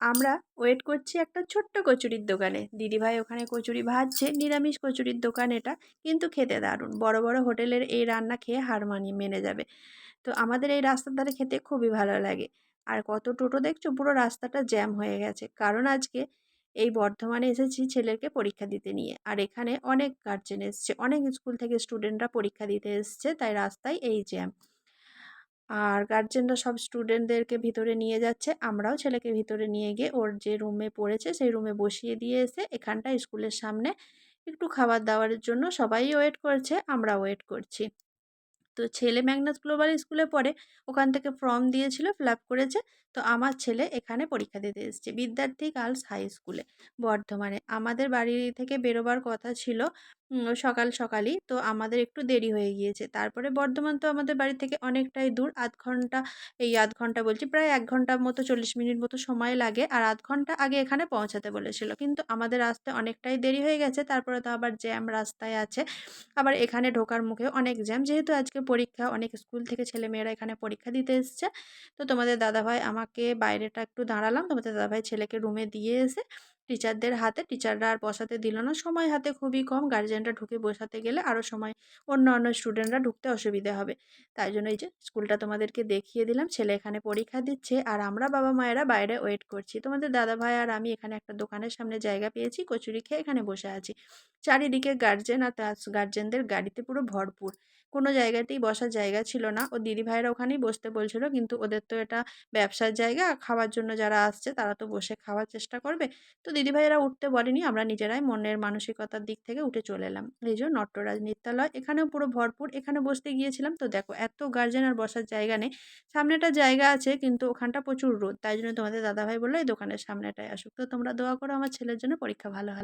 আমরা ওয়েট করছি একটা ছোট্ট কচুরির দোকানে। দিদিভাই ওখানে কচুরি ভাজছে, নিরামিষ কচুরির দোকান এটা, কিন্তু খেতে দারুণ। বড় বড় হোটেলের এই রান্না খেয়ে হার মানিয়ে মেনে যাবে। তো আমাদের এই রাস্তার ধারে খেতে খুবই ভালো লাগে। আর কত টোটো দেখছ, পুরো রাস্তাটা জ্যাম হয়ে গেছে। কারণ আজকে এই বর্ধমানে এসেছি ছেলেকে পরীক্ষা দিতে নিয়ে। আর এখানে অনেক গার্জেন এসছে, অনেক স্কুল থেকে স্টুডেন্টরা পরীক্ষা দিতে এসছে, তাই রাস্তায় এই জ্যাম আর গার্জেনরা সব স্টুডেন্টদেরকে ভিতরে নিয়ে যাচ্ছে। আমরাও ছেলেকে ভিতরে নিয়ে গিয়ে ওর যে রুমে পড়েছে, সেই রুমে বসিয়ে দিয়ে এসে এখানটা স্কুলের সামনে একটু খাবার দাবারের জন্য সবাই ওয়েট করছে আমরা ওয়েট করছি। তো ছেলে ম্যাগনাস গ্লোবাল স্কুলে পড়ে, ওখান থেকে ফর্ম দিয়েছিল ফিল করেছে। তো আমার ছেলে এখানে পরীক্ষা দিতে এসেছে, বিদ্যার্থী গার্লস হাই স্কুলে বর্ধমানে। আমাদের বাড়ি থেকে বেরোবার কথা ছিল সকাল সকালই। তো আমাদের একটু দেরি হয়ে গিয়েছে। তারপরে বর্ধমান তো আমাদের বাড়ি থেকে অনেকটাই দূর। আধ ঘণ্টা, এই আধ ঘণ্টা বলছি, প্রায় এক ঘণ্টার মতো, চল্লিশ মিনিট মতো সময় লাগে। আর আধ ঘণ্টা আগে এখানে পৌঁছাতে বলেছিল। কিন্তু আমাদের আসতে অনেকটাই দেরি হয়ে গেছে। তারপরে তো আবার জ্যাম রাস্তায় আছে। আবার এখানে ঢোকার মুখে অনেক জ্যাম। যেহেতু আজকে পরীক্ষা, অনেক স্কুল থেকে ছেলেমেয়েরা এখানে পরীক্ষা দিতে এসছে। তো তোমাদের দাদাভাই আমাকে বাইরেটা একটু দাঁড়ালাম। তোমাদের দাদাভাই ছেলেকে রুমে দিয়ে এসে টিচারদের হাতে, টিচাররা আর বসাতে দিল না। সময় হাতে খুবই কম। গার্জেনরা ঢুকে বসাতে গেলে আরও সময় অন্য অন্য স্টুডেন্টরা ঢুকতে অসুবিধে হবে। তাই জন্য এই যে স্কুলটা তোমাদেরকে দেখিয়ে দিলাম। ছেলে এখানে পরীক্ষা দিচ্ছে আর আমরা বাবা মায়েরা বাইরে ওয়েট করছি। তোমাদের দাদা ভাই আর আমি এখানে একটা দোকানের সামনে জায়গা পেয়েছি। কচুরি খেয়ে এখানে বসে আছি। চারিদিকে গার্জেন আর তার গার্জেনদের গাড়িতে পুরো ভরপুর। কোনো জায়গাতেই বসার জায়গা ছিল না। ও দিদি ভাইয়েরা ওখানেই বসতে বলছিল, কিন্তু ওদের তো এটা ব্যবসার জায়গা। খাওয়ার জন্য যারা আসছে, তারা তো বসে খাওয়ার চেষ্টা করবে। তো দিদিভাইয়েরা উঠতে বলেনি। আমরা নিজেরাই মনের মানসিকতার দিক থেকে উঠে চলে এলাম। এই যে নট্টরাজ নৃত্যালয়, এখানেও পুরো ভরপুর। এখানে বসতে গিয়েছিলাম। তো দেখো, এত গার্জেন আর বসার জায়গা নেই। সামনেটা জায়গা আছে, কিন্তু ওখানটা প্রচুর রোদ। তাই জন্য তোমাদের দাদাভাই বলল, এই দোকানের সামনেটায় আসুক। তো তোমরা দোয়া করো, আমার ছেলের জন্য পরীক্ষা ভালো হয়।